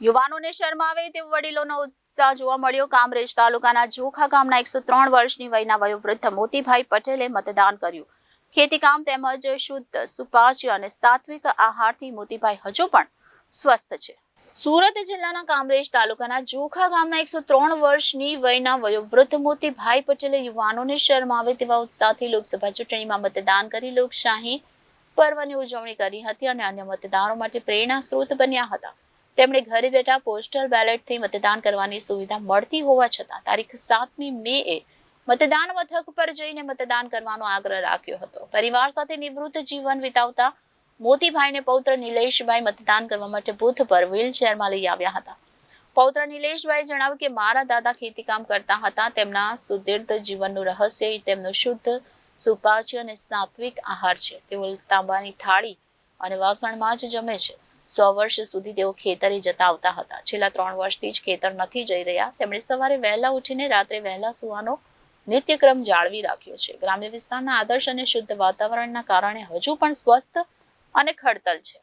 યુવાનોને શરમાવે તેવો વડીલોનો ઉત્સાહ જોવા મળ્યો. કામરેજ તાલુકાના જોખા ગામના એકસો ત્રણ વર્ષની વયના વયોવૃદ્ધ મોતીભાઈ પટેલે મતદાન કર્યું. ખેતીકામ તેમજ શુદ્ધ, સુપાચ્ય અને સાત્વિક આહારથી મોતીભાઈ હજુ પણ સ્વસ્થ છે. સુરત જિલ્લાના કામરેજ તાલુકાના જોખા ગામના એકસો ત્રણ વર્ષની વયના વયોવૃદ્ધ મોતીભાઈ પટેલે યુવાનોને શરમાવે તેવા ઉત્સાહથી લોકસભા ચૂંટણીમાં મતદાન કરી લોકશાહી પર્વની ઉજવણી કરી હતી અને અન્ય મતદારો માટે પ્રેરણા સ્ત્રોત બન્યા હતા. તેમણે ઘરે બેઠા પોસ્ટલ બેલેટથી મતદાન કરવાની સુવિધા મળતી હોવા છતાં તારીખ સાતમી મે એ મતદાન મથક પર જઈને મતદાન કરવાનો આગ્રહ રાખ્યો હતો. પરિવાર સાથે નિવૃત્ત જીવન વિતાવતા મોતીભાઈને પૌત્ર નિલેશભાઈ મતદાન કરવા માટે બુથ પર વ્હીલચેરમાં લઈ આવ્યા હતા. પૌત્ર નિલેશભાઈ જણાવ્યું કે, મારા દાદા ખેતીકામ કરતા હતા, તેમના સુદીર્ઘ જીવનનું રહસ્ય તેમનો શુદ્ધ, સુપાચ્ય અને સાત્વિક આહાર છે. તેઓ તાંબાની થાળી અને વાસણમાં જ જમે છે. સો વર્ષ સુધી તેઓ ખેતરે જતા આવતા હતા. છેલ્લા ત્રણ વર્ષથી જ ખેતર નથી જઈ રહ્યા. તેમણે સવારે વહેલા ઉઠીને રાત્રે વહેલા સુવાનો નિત્યક્રમ જાળવી રાખ્યો છે. ગ્રામ્ય વિસ્તારના આદર્શ અને શુદ્ધ વાતાવરણના કારણે હજુ પણ સ્વસ્થ અને ખડતલ છે.